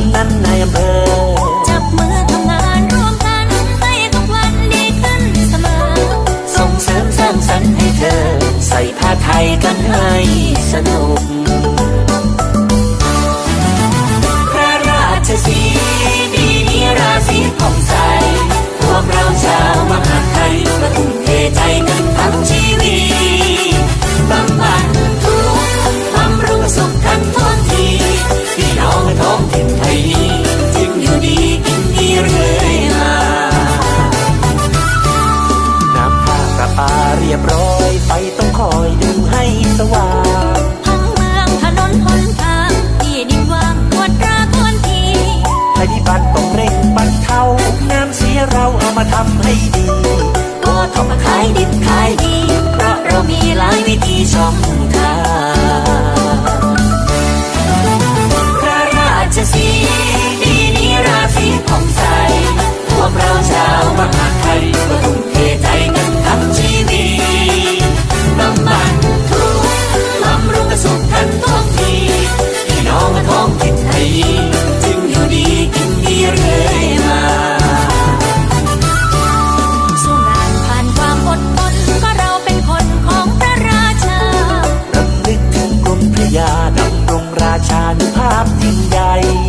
ำนั้นนายอำเภอ ภัยพิบัติต้องเร่งบรรเทาน้ำเสียเราเอามาทำให้ดี ก็ทำมขายดิบขายดีานภาพยิ่งใหญ่